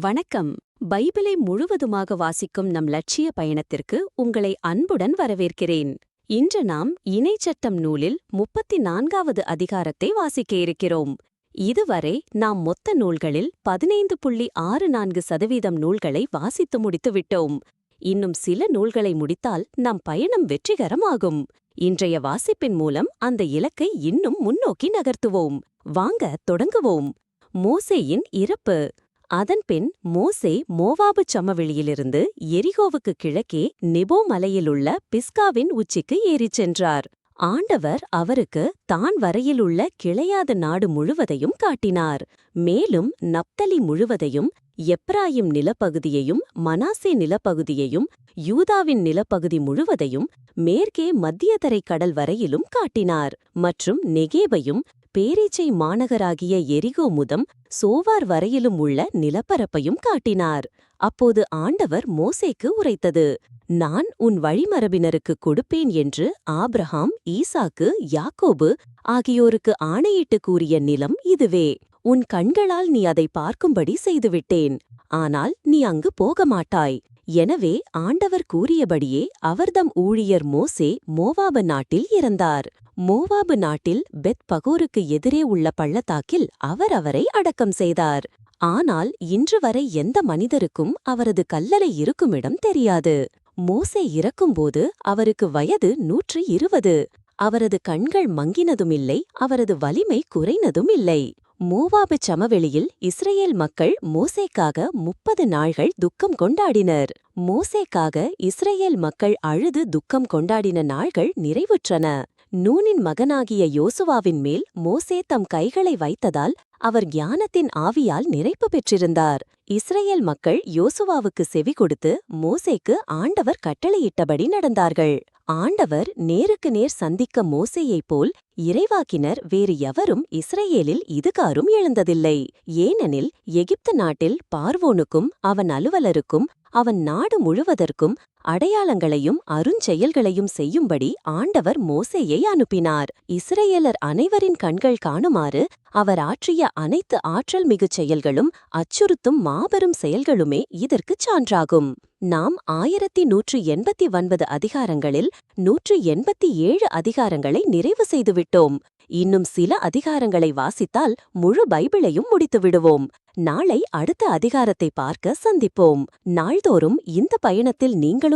வணக்கம். பைபிளை முழுவதுமாக வாசிக்கும் நம் லட்சிய பயணத்திற்கு உங்களை அன்புடன் வரவேற்கிறேன். இன்று நாம் இணைச்சட்டம் நூலில் முப்பத்தி நான்காவது அதிகாரத்தை வாசிக்க இருக்கிறோம். இதுவரை நாம் மொத்த நூல்களில் பதினைந்து புள்ளி ஆறு நான்கு சதவீதம் நூல்களை வாசித்து முடித்துவிட்டோம் இன்னும் சில நூல்களை முடித்தால் நம் பயணம் வெற்றிகரமாகும். இன்றைய வாசிப்பின் மூலம் அந்த இலக்கை இன்னும் முன்னோக்கி நகர்த்துவோம். வாங்க தொடங்குவோம். மோசேயின் இறப்பு. அதன்பின் மோசே மோவாபு சமவெளியிலிருந்து எரிகோவுக்கு கிழக்கே நெபோ மலையிலுள்ள பிஸ்காவின் உச்சிக்கு ஏறிச் சென்றார். ஆண்டவர் அவருக்கு தான் வரையிலுள்ள கிளையாத நாடு முழுவதையும் காட்டினார். மேலும் நப்தலி முழுவதையும் எப்ராயிம் நிலப்பகுதியையும் மனாசே நிலப்பகுதியையும் யூதாவின் நிலப்பகுதி முழுவதையும் மேற்கே மத்தியதரைக் கடல் வரையிலும் காட்டினார். மற்றும் நெகேபையும் பேரீச்சை மாநகராகிய எரிகோ முதம் சோவார் வரையிலும் உள்ள நிலப்பரப்பையும் காட்டினார். அப்போது ஆண்டவர் மோசேக்கு உரைத்தது நான் உன் வழிமரபினருக்கு கொடுப்பேன் என்று ஆப்ரஹாம் ஈசாக்கு யாக்கோபு ஆகியோருக்கு ஆணையிட்டு கூறிய நிலம் இதுவே. உன் கண்களால் நீ அதை பார்க்கும்படி செய்துவிட்டேன். ஆனால் நீ அங்கு போக மாட்டாய் எனவே ஆண்டவர் கூறியபடியே அவர்தம் ஊழியர் மோசே மோவாபு நாட்டில் இறந்தார். மோவாபு நாட்டில் பெத் பகோருக்கு எதிரே உள்ள பள்ளத்தாக்கில் அவர் அவரை அடக்கம் செய்தார். ஆனால் இன்று வரை எந்த மனிதருக்கும் அவரது கல்லறை இருக்குமிடம் தெரியாது. மோசே இறக்கும்போது அவருக்கு வயது நூற்று இருபது. அவரது கண்கள் மங்கினதுமில்லை அவரது வலிமை குறைந்ததும் இல்லை மூவாபு சமவெளியில் இஸ்ரேல் மக்கள் மோசேக்காக முப்பது நாள்கள் துக்கம் கொண்டாடினர். மோசேக்காக இஸ்ரேல் மக்கள் அழுது துக்கம் கொண்டாடின நாள்கள் நிறைவுற்றன. நூனின் மகனாகிய யோசுவாவின் மேல் மோசே தம் கைகளை வைத்ததால் அவர் ஞானத்தின் ஆவியால் நிறைப்பு பெற்றிருந்தார். இஸ்ரேல் மக்கள் யோசுவாவுக்கு செவி கொடுத்து மோசேக்கு ஆண்டவர் கட்டளையிட்டபடி நடந்தார்கள். ஆண்டவர் நேருக்கு நேர் சந்திக்க மோசையைப் போல் இறைவாக்கினர் வேறு எவரும் இஸ்ரேலில் இதுகாரும் எழுந்ததில்லை. ஏனெனில் எகிப்து நாட்டில் பார்வோனுக்கும் அவன் அலுவலருக்கும் அவன் நாடு முழுவதற்கும் அடையாளங்களையும் அருஞ்செயல்களையும் செய்யும்படி ஆண்டவர் மோசேயை அனுப்பினார். இஸ்ரேலர் அனைவரின் கண்கள் காணுமாறு அவர் ஆற்றிய அனைத்து ஆற்றல் மிகுச் செயல்களும் அச்சுறுத்தும் மாபெரும் செயல்களுமே இதற்குச் சான்றாகும். நாம் ஆயிரத்தி நூற்று எண்பத்தி ஒன்பது அதிகாரங்களில் நூற்று எண்பத்தி ஏழு அதிகாரங்களை நிறைவு செய்துவிட்டோம். இன்னும் சில அதிகாரங்களை வாசித்தால் முழு பைபிளையும் முடித்துவிடுவோம். நாளை அடுத்த அதிகாரத்தை பார்க்க சந்திப்போம். நாள்தோறும் இந்த பயணத்தில் நீங்களும்